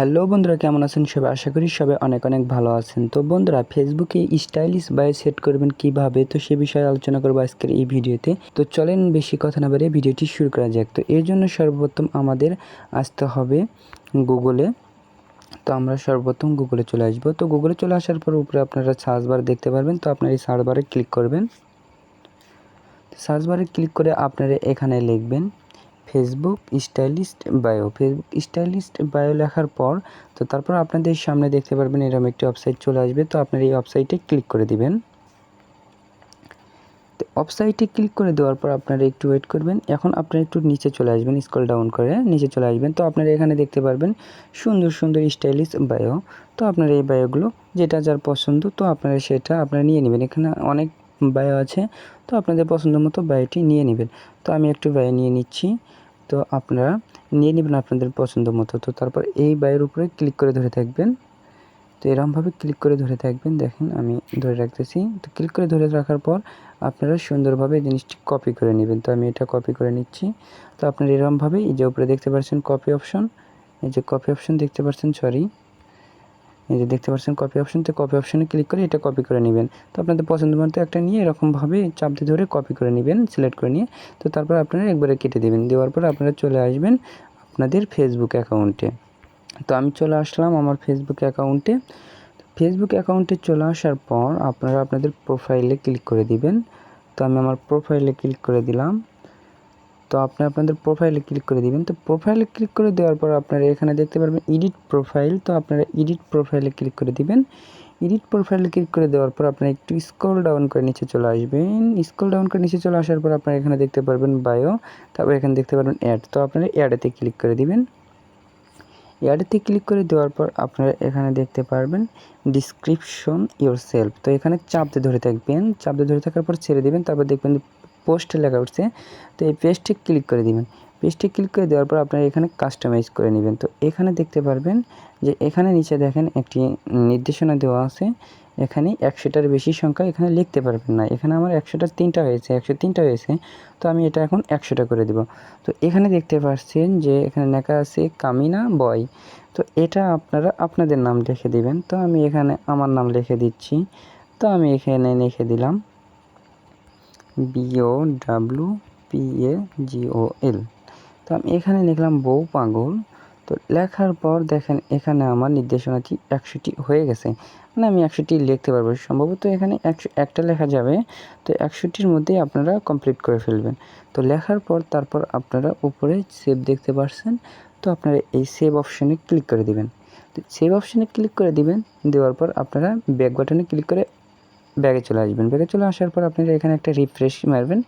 Hello বন্ধুরা, কেমন আছেন সবাই? আশা করি সবাই অনেক অনেক ভালো আছেন। তো বন্ধুরা ফেসবুকে স্টাইলিশ বায়ো সেট করবেন কীভাবে? তো সে বিষয়ে আলোচনা করব আজকের এই ভিডিওতে। তো চলেন বেশি কথা না বাড়িয়ে ভিডিওটি শুরু করা যাক। তো এর জন্য সর্বপ্রথম আমাদের আসতে হবে গুগলে তো আমরা সর্বপ্রথম গুগলে চলে আসব। তো গুগলে চলে আসার পর উপরে আপনারা সার্চ বার দেখতে পারবেন। তো আপনার এই সার্চ বারে ক্লিক করবেন। সার্চ বারে ক্লিক করে আপনারা এখানে লিখবেন Facebook stylist bio Facebook stylist bio লেখার পর, তো তারপর আপনাদের সামনে দেখতে পারবেন এরকম একটি ওয়েবসাইট চলে আসবে। তো আপনার এই ওয়েবসাইটে ক্লিক করে দিবেন। তো ওয়েবসাইটে ক্লিক করে দেওয়ার পর আপনারা একটু ওয়েট করবেন। এখন আপনারা একটু নিচে চলে আসবেন স্ক্রল ডাউন করে নিচে চলে আসবেন। তো আপনারা এখানে দেখতে পারবেন সুন্দর সুন্দর স্টাইলিশ বায়ো তো আপনারা এই বায়োগুলো যেটা যার পছন্দ, তো আপনারা সেটা আপনারা নিয়ে নেবেন। এখানে অনেক বায়ো আছে, তো আপনাদের পছন্দ মতো বায়োটি নিয়ে নেবেন। তো আমি একটু বায়ো নিয়ে নিচ্ছি। তো আপনারা নিয়ে নেবেন আপনাদের পছন্দ মতো। তো তারপর এই বায়ের উপরে ক্লিক করে ধরে থাকবেন। তো এরকমভাবে ক্লিক করে ধরে থাকবেন। দেখেন আমি ধরে রাখতেছি। তো ক্লিক করে ধরে রাখার পর আপনারা সুন্দরভাবে জিনিসটি কপি করে নেবেন। তো আমি এটা কপি করে নিচ্ছি। তো আপনারা এরকমভাবে এই যে উপরে দেখতে পাচ্ছেন কপি অপশন এই যে কপি অপশন দেখতে পাচ্ছেন সরি এই যে দেখতে পাচ্ছেন কপি অপশন তো কপি অপশনে ক্লিক করে এটা কপি করে নেবেন। তো আপনাদের পছন্দ মতো একটা নিয়ে এরকমভাবে চাপ দিয়ে ধরে কপি করে নেবেন সিলেক্ট করে নিয়ে। তো তারপর আপনারা একবারে কেটে দেবেন। দেওয়ার পর আপনারা চলে আসবেন আপনাদের ফেসবুক অ্যাকাউন্টে তো আমি চলে আসলাম আমার ফেসবুক অ্যাকাউন্টে ফেসবুক অ্যাকাউন্টে চলে আসার পর আপনারা আপনাদের প্রোফাইলে ক্লিক করে দিবেন। তো আমি আমার প্রোফাইলে ক্লিক করে দিলাম। তো আপনি আপনাদের প্রোফাইলে ক্লিক করে দিবেন। তো প্রোফাইলে ক্লিক করে দেওয়ার পর আপনারা এখানে দেখতে পারবেন এডিট প্রোফাইল তো আপনারা এডিট প্রোফাইলে ক্লিক করে দিবেন। এডিট প্রোফাইলে ক্লিক করে দেওয়ার পর আপনারা একটু স্ক্রল ডাউন করে নিচে চলে আসবেন। স্ক্রল ডাউন করে নিচে চলে আসার পর আপনারা এখানে দেখতে পারবেন বায়ো তারপর এখানে দেখতে পারবেন অ্যাড তো আপনারা অ্যাডেতে ক্লিক করে দিবেন। অ্যাডেতে ক্লিক করে দেওয়ার পর আপনারা এখানে দেখতে পারবেন ডিসক্রিপশন ইউর সেলফ তো এখানে চাপতে ধরে থাকবেন। চাপতে ধরে থাকার পর ছেড়ে দেবেন। তারপর দেখবেন পোস্টে লেখা উঠছে, তো এই পেজটি ক্লিক করে দিবেন। পেজটি ক্লিক করে দেওয়ার পর আপনারা এখানে কাস্টমাইজ করে নেবেন। তো এখানে দেখতে পারবেন যে এখানে নিচে দেখেন একটি নির্দেশনা দেওয়া আছে, এখানে একশোটার বেশি সংখ্যা এখানে লিখতে পারবেন না। এখানে আমার একশোটা তিনটা হয়েছে, একশো তিনটা হয়েছে, তো আমি এটা এখন একশোটা করে দেব। তো এখানে দেখতে পাচ্ছেন যে এখানে লেখা আছে কামিনা বয়। তো এটা আপনারা আপনাদের নাম লিখে দিবেন। তো আমি এখানে আমার নাম লিখে দিচ্ছি। তো আমি এখানে লিখে দিলাম বিও ডাব্লু পি এ জিও এল তো আমি এখানে লিখলাম বউ পাগল। তো লেখার পর দেখেন এখানে আমার নির্দেশনাটি একশোটি হয়ে গেছে। মানে আমি একশোটি লিখতে পারব। সম্ভবত এখানে একশো, একটা লেখা যাবে। তো একশোটির মধ্যেই আপনারা কমপ্লিট করে ফেলবেন। তো লেখার পর তারপর আপনারা উপরে সেভ দেখতে পারছেন। তো আপনারা এই সেভ অপশানে ক্লিক করে দিবেন। তো সেভ অপশানে ক্লিক করে দিবেন। দেওয়ার পর আপনারা ব্যাক বাটনে ক্লিক করে ব্যাগে চলে আসবেন। ব্যাগে চলে আসার পর আপনারা এখানে একটা রিফ্রেশ মারবেন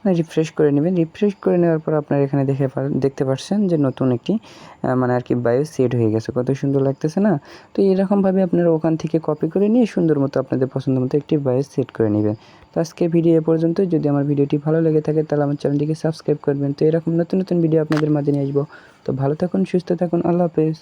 মানে রিফ্রেশ করে নেবেন। রিফ্রেশ করে নেওয়ার পর আপনারা এখানে দেখে দেখতে পাচ্ছেন যে নতুন একটি মানে আর কি বায়ো সেট হয়ে গেছে। কত সুন্দর লাগতেছে না? তো এরকমভাবে আপনারা ওখান থেকে কপি করে নিয়ে সুন্দর মতো আপনাদের পছন্দ মতো একটি বায়ো সেট করে নেবেন। তো আজকে ভিডিও এ পর্যন্ত, যদি আমার ভিডিওটি ভালো লেগে থাকে, তাহলে আমার চ্যানেলটিকে সাবস্ক্রাইব করবেন। তো এরকম নতুন নতুন ভিডিও আপনাদের মাঝে নিয়ে আসব। তো ভালো থাকুন, সুস্থ থাকুন, আল্লাহ হাফেজ।